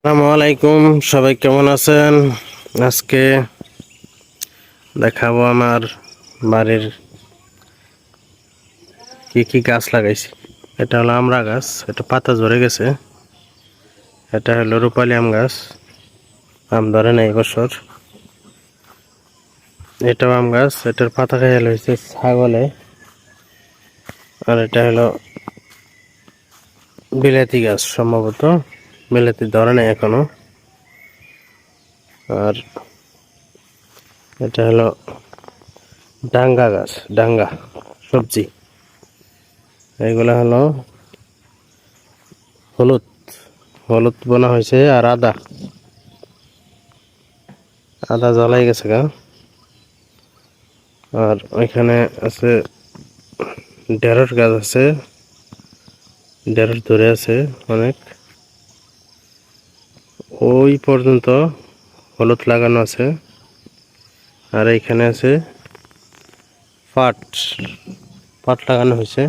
আসসালামু আলাইকুম, সবাই কেমন আছেন? আজকে দেখাবো আমার বাড়ির কি কি গাছ লাগাইছি। এটা হলো আমড়া গাছ, এটা পাতা ঝরে গেছে। এটা হলো রূপালি আম গাছ, আম ধরে নাই বছর। এটাও আম গাছ, এটার পাতা খেয়াল হয়েছে ছাগলে। আর এটা হলো বিলাতি গাছ, সম্ভবত। বিলাতি ধরে নাই এখনও। আর এটা হলো ডাঙ্গা গাছ, ডাঙ্গা সবজি। এগুলো হলো হলুদ হলুদ বোনা হয়েছে আর আদা। আদা জ্বালাই গেছে গা। আর ওইখানে আছে ঢেঁড়স গাছ আছে, ঢেঁড়স ধরে আছে অনেক। ওই পর্যন্ত হলুদ লাগানো আছে। আর এইখানে আছে পাট পাট লাগানো হয়েছে।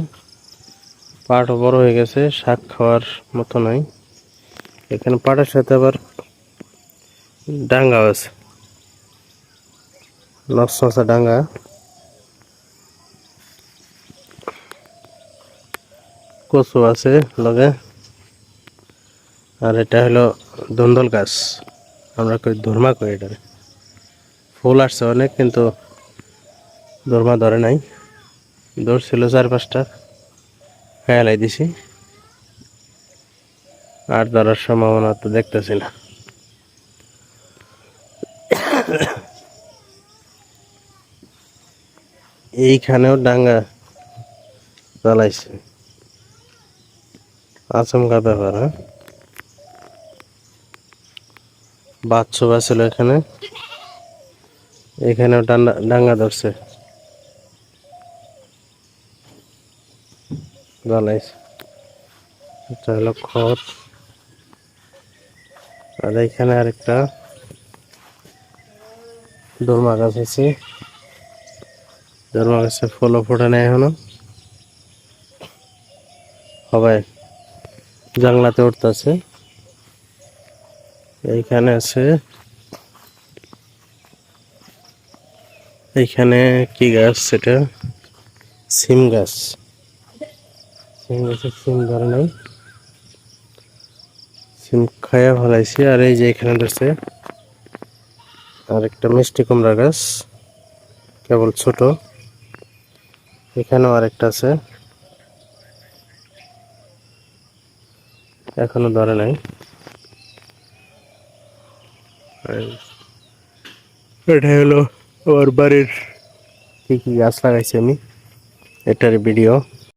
পাট বড় হয়ে গেছে, শাক খাওয়ার মতো নাই। এখানে পাটের সাথে আবার ডাঙ্গা আছে। নসনসা ডাঙ্গা। কচু আছে লগে। আর এটা হলো দন্দল গাছ। আমরা কই ধর্মা কই এটারে? ফুল আসছে অনেক কিন্তু ধর্মা ধরে নাই। ধরছিল চার পাঁচটা খেয়ালাই দিছি। আর ধরার সম্ভাবনা তো দেখতেছি না। এইখানেও ডাঙ্গা চালাইছে আচমকা ব্যাপার হ্যাঁ? বাচ্চা ছিল এখানে। এখানেও ডান্ডা ডাঙ্গা ধরছে। এটা হলো খড়। আর এখানে আরেকটা দোরমা গাছ আছে। দোরমা গাছে ফুলও ফোটে নেই এখনও। সবাই জাংলাতে উঠতেছে। এইখানে আছে। এইখানে কি গাছ সেটা? সিম গাছ। সিম গাছের সিম ধরে নাই। সিম খায়া ফেলাইছি। আর এই যে এখানে ধরছে আর একটা মিষ্টি কুমড়া গাছ, কেবল ছোট। এখানেও আরেকটা আছে। এখনও ধরে নাই। এটা হলো আমার বাড়ির কী কী গাছ লাগাইছি আমি এটার ভিডিও